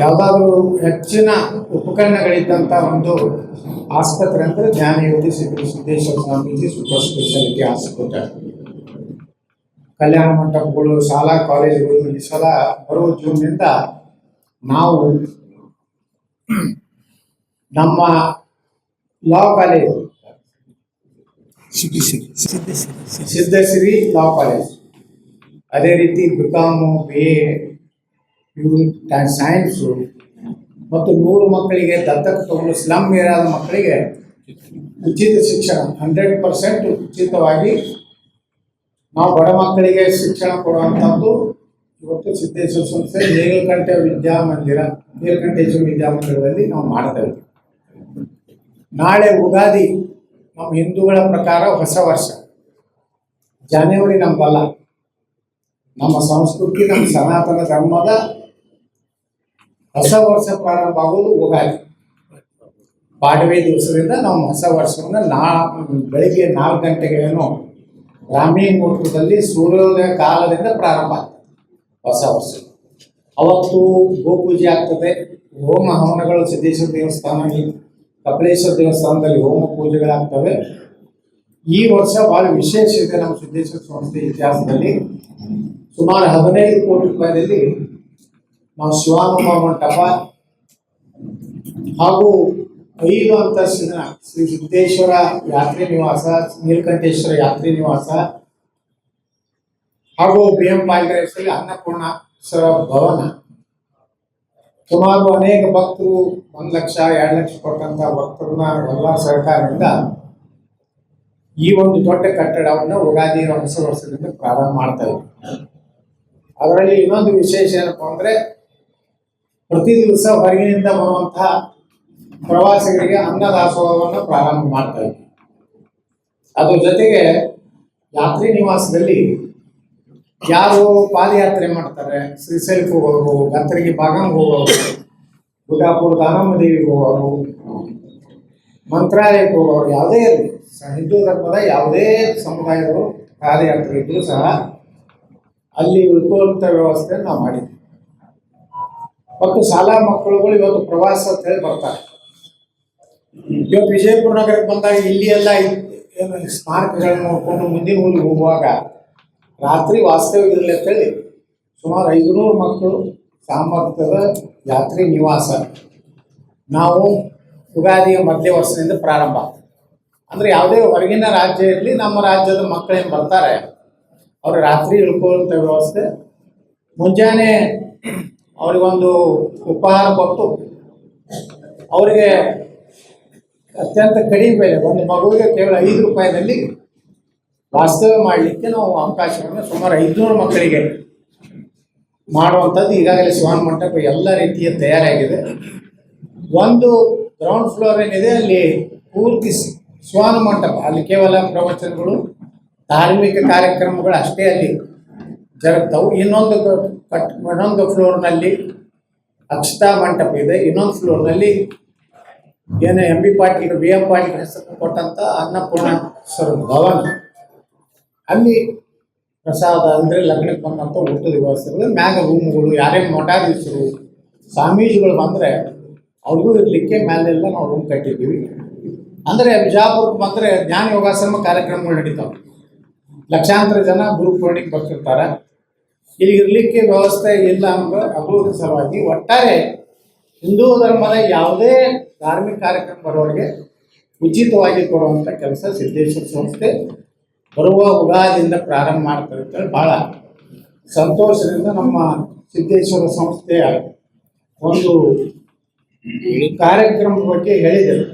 ಯಾವುದಾದ್ರೂ ಹೆಚ್ಚಿನ ಉಪಕರಣಗಳಿದ್ದಂಥ ಒಂದು ಆಸ್ಪತ್ರೆ ಅಂದರೆ ಜ್ಞಾನಯೋಗಿ ಸಿದ್ಧ ಸಿದ್ದೇಶ್ವರ ಸ್ವಾಮೀಜಿ ಸೂಪರ್ ಸ್ಪೆಷಾಲಿಟಿ ಆಸ್ಪತ್ರೆ ಕಲ್ಯಾಣ ಮಂಟಪಗಳು, ಶಾಲಾ ಕಾಲೇಜುಗಳು ಈ ಸಲ ಬರುವ ಜೂನ್ನಿಂದ ನಾವು ನಮ್ಮ ಲಾ ಕಾಲೇಜು. ಸಿದ್ದಶ್ರೀ ಲಾ ಕಾಲೇಜ್. ಅದೇ ರೀತಿ B com B A science ಮತ್ತು ನೂರು ಮಕ್ಕಳಿಗೆ ದತ್ತಕ್ಕೆ ತಗೊಂಡು ಸ್ಲಮ್ ಏರಿಯಾದ ಮಕ್ಕಳಿಗೆ ಉಚಿತ ಶಿಕ್ಷಣ ಹಂಡ್ರೆಡ್ ಪರ್ಸೆಂಟ್ ಉಚಿತವಾಗಿ ನಾವು ಬಡ ಮಕ್ಕಳಿಗೆ ಶಿಕ್ಷಣ ಕೊಡುವಂಥದ್ದು ಇವತ್ತು ಸಿದ್ದೇಶ್ವರ ಸಂಸ್ಥೆ ನೀಲಕಂಠ ವಿದ್ಯಾಮಂದಿರ ನೀಲಕಂಠೇಶ್ವರ ವಿದ್ಯಾಮಂದಿರದಲ್ಲಿ ನಾವು ಮಾಡ್ತೇವೆ ನಾಳೆ ಉಗಾದಿ ನಮ್ಮ ಹಿಂದೂಗಳ ಪ್ರಕಾರ ಹೊಸ ವರ್ಷ. ಜಾನುವರಿ ನಮ್ಮ ಬಲ ನಮ್ಮ ಸಂಸ್ಕೃತಿ, ನಮ್ಮ ಸನಾತನ ಧರ್ಮದ ಹೊಸ ವರ್ಷ ಪ್ರಾರಂಭ ಆಗೋದು ಉಗಾದಿ ಪಾಡವೆ ದಿವಸದಿಂದ ನಾವು ಹೊಸ ವರ್ಷವನ್ನು ನಾ, ಬೆಳಿಗ್ಗೆ ನಾಲ್ಕು ಗಂಟೆಗೆ ಏನೋ ಬ್ರಾಹ್ಮಿ ಮುಹೂರ್ತದಲ್ಲಿ ಸೂರ್ಯೋದಯ ಕಾಲದಿಂದ ಪ್ರಾರಂಭ ಆಗ್ತದೆ ಹೊಸ ವರ್ಷ. ಅವತ್ತು ಗೋಪೂಜೆ ಆಗ್ತದೆ. ಹೋಮ ಹವನಗಳು ಸಿದ್ದೇಶ್ವರ ದೇವಸ್ಥಾನ ಕಪಿಲೇಶ್ವರ ದೇವಸ್ಥಾನದಲ್ಲಿ ಹೋಮ ಪೂಜೆಗಳಾಗ್ತವೆ. ಈ ವರ್ಷ ಬಹಳ ವಿಶೇಷ ಇದೆ ನಮ್ಮ ಸಿದ್ದೇಶ್ವರ ಸಂಸ್ಥೆ ಇತಿಹಾಸದಲ್ಲಿ ಸುಮಾರು ಹದಿನೈದು ಕೋಟಿ ರೂಪಾಯಿದಲ್ಲಿ ನಾವು ಶಿವಾನುಭವ ಮಂಟಪ ಹಾಗೂ ಐದು ಅಂತಸ್ತಿನ ಶ್ರೀ ಸಿದ್ದೇಶ್ವರ ಯಾತ್ರಿ ನಿವಾಸ, ನೀಲಕಂಠೇಶ್ವರ ಯಾತ್ರಿ ನಿವಾಸ, ಹಾಗೂ ಬಿ ಎಂ ಅನ್ನಪೂರ್ಣ ಅನ್ನಪೂರ್ಣೇಶ್ವರ ಭವನ. ಸುಮಾರು ಅನೇಕ ಭಕ್ತರು ಒಂದು ಲಕ್ಷ, ಎರಡು ಲಕ್ಷ ಕೊಟ್ಟಂತ ಭಕ್ತರನ್ನ ಎಲ್ಲ ಸರ್ಕಾರದಿಂದ ಈ ಒಂದು ದೊಡ್ಡ ಕಟ್ಟಡವನ್ನು ಉಗಾದಿ ಹೊಸ ವರ್ಷದಿಂದ ಪ್ರಾರಂಭ ಮಾಡ್ತಾ ಅದರಲ್ಲಿ ಇನ್ನೊಂದು ವಿಶೇಷ ಏನಪ್ಪಾ ಅಂದ್ರೆ ಪ್ರತಿ ದಿವಸ ಹೊರಗಿನಿಂದ ಬರುವಂತಹ ಪ್ರವಾಸಿಗರಿಗೆ ಅನ್ನದಾಸೋಹವನ್ನು ಪ್ರಾರಂಭ ಮಾಡ್ತಾ ಇದ್ದೀವಿ ಅದ್ರ ಜೊತೆಗೆ ಯಾತ್ರಿ ನಿವಾಸದಲ್ಲಿ ಯಾರು ಪಾದಯಾತ್ರೆ ಮಾಡ್ತಾರೆ ಶ್ರೀಶೈಲಕ್ಕೆ ಹೋಗೋರು ಗಂತರಿಗೆ ಬಾಗಂಗ್ ಹೋಗೋರು ಗುಡ್ಡಾಪುರ ದಾನಮ್ಮ ದೇವಿಗೆ ಹೋಗೋರು, ಮಂತ್ರಾಲಯಕ್ಕೆ ಹೋಗೋರು, ಯಾವುದೇ ಇರಲಿ ಹಿಂದೂ ಧರ್ಮದ ಯಾವುದೇ ಸಮುದಾಯದವರು ಪಾದಯಾತ್ರೆ ಇದ್ರೂ ಸಹ ಅಲ್ಲಿ ಉಳ್ಕೊಳ್ಳುವಂಥ ವ್ಯವಸ್ಥೆ ನಾವು ಮಾಡಿದ್ವಿ. ಮತ್ತು ಶಾಲಾ ಮಕ್ಕಳುಗಳು ಇವತ್ತು ಪ್ರವಾಸ ಅಂತ ಹೇಳಿ ಬರ್ತಾರೆ. ಇವತ್ತು ವಿಜಯಪುರ ನಗರಕ್ಕೆ ಬಂದಾಗ ಇಲ್ಲಿ ಎಲ್ಲ ಸ್ಮಾರಕಗಳನ್ನು ನೋಡಿಕೊಂಡು ಮುಂದಿನ ಊರಿಗೆ ಹೋಗುವಾಗ ರಾತ್ರಿ ವಾಸ್ತವ್ಯ ಇರಲಿ ಅಂತೇಳಿ ಸುಮಾರು ಐದುನೂರು ಮಕ್ಕಳು ಸಾಮರ್ಥ್ಯದ ಯಾತ್ರಿ ನಿವಾಸ. ನಾವು ಯುಗಾದಿಯ ಮಧ್ಯ ವರ್ಷದಿಂದ ಪ್ರಾರಂಭ. ಅಂದರೆ ಯಾವುದೇ ಹೊರಗಿನ ರಾಜ್ಯ ಇರಲಿ, ನಮ್ಮ ರಾಜ್ಯದ ಮಕ್ಕಳೇನು ಬರ್ತಾರೆ, ಅವರು ರಾತ್ರಿ ಇಳ್ಕೊಳ್ಳುವಂಥ ವ್ಯವಸ್ಥೆ. ಮುಂಜಾನೆ ಅವರಿಗೊಂದು ಉಪಹಾರ ಕೊಟ್ಟು ಅವರಿಗೆ ಅತ್ಯಂತ ಕಡಿಮೆ ಒಂದು ಮಗುವಿಗೆ ಕೇವಲ ಐದು ರೂಪಾಯಿನಲ್ಲಿ ವಾಸ್ತವ್ಯ ಮಾಡಲಿಕ್ಕೆ ನಾವು ಅವಕಾಶವನ್ನು ಸುಮಾರು ಐದುನೂರು ಮಕ್ಕಳಿಗೆ ಮಾಡುವಂಥದ್ದು ಈಗಾಗಲೇ ಸ್ವಾನ್ ಮಂಟಪ ಎಲ್ಲ ರೀತಿಯ ತಯಾರಾಗಿದೆ. ಒಂದು ಗ್ರೌಂಡ್ ಫ್ಲೋರ್ ಏನಿದೆ, ಅಲ್ಲಿ ಪೂರ್ತಿ ಸ್ವಾನ್ ಮಂಟಪ, ಅಲ್ಲಿ ಕೇವಲ ಪ್ರವಚನಗಳು, ಧಾರ್ಮಿಕ ಕಾರ್ಯಕ್ರಮಗಳು ಅಷ್ಟೇ ಅಲ್ಲಿ ಜರುಗ್ತಾವು ಇನ್ನೊಂದು ಕಟ್ ಇನ್ನೊಂದು ಫ್ಲೋರ್ನಲ್ಲಿ ಅಕ್ಷತಾ ಮಂಟಪ ಇದೆ. ಇನ್ನೊಂದು ಫ್ಲೋರ್ನಲ್ಲಿ ಏನೇ M B Patil B M Patil ಹೆಸರು ಕೊಟ್ಟಂತ ಅನ್ನಪೂರ್ಣೇಶ್ವರ ಭವನ ಅಲ್ಲಿ ಪ್ರಸಾದ ಅಂದರೆ ಲಗ್ನಕ್ಕೆ ಬಂದಂಥ ಊಟದ ವ್ಯವಸ್ಥೆ ಇದೆ ಮ್ಯಾಗ ರೂಮ್ಗಳು ಯಾರೇ ಮಠಾಧೀಶರು ಸ್ವಾಮೀಜಿಗಳು ಬಂದರೆ ಅವ್ರಿಗೂ ಇರಲಿಕ್ಕೆ ಮೇಲೆಲ್ಲ ನಾವು ರೂಮ್ ಕಟ್ಟಿದ್ದೀವಿ. ಅಂದರೆ ಬಿಜಾಪುರಕ್ಕೆ ಬಂದರೆ ಜ್ಞಾನ ಯೋಗಾಶ್ರಮ ಕಾರ್ಯಕ್ರಮಗಳು ನಡೀತಾವೆ. ಲಕ್ಷಾಂತರ ಜನ ಗುರು ಪೂರ್ಣಿಗೆ ಬರ್ತಿರ್ತಾರೆ. ಇಲ್ಲಿ ಇರಲಿಕ್ಕೆ ವ್ಯವಸ್ಥೆ ಇಲ್ಲ ಅಂದ್ರೆ ಅಭಿವೃದ್ಧಿ ಸಲುವಾಗಿ ಒಟ್ಟಾರೆ ಹಿಂದೂ ಧರ್ಮದ ಯಾವುದೇ ಧಾರ್ಮಿಕ ಕಾರ್ಯಕ್ರಮ ಬರೋರಿಗೆ ಉಚಿತವಾಗಿ ಕೊಡುವಂಥ ಕೆಲಸ ಸಿದ್ದೇಶ್ವರ ಸಂಸ್ಥೆ ಬರುವ ಉಗಾದಿಂದ ಪ್ರಾರಂಭ ಮಾಡ್ತಾರೆ ಅಂತೇಳಿ ಭಾಳ ಸಂತೋಷದಿಂದ ನಮ್ಮ ಸಿದ್ದೇಶ್ವರ ಸಂಸ್ಥೆಯ ಒಂದು ಕಾರ್ಯಕ್ರಮದ ಬಗ್ಗೆ ಹೇಳಿದರು.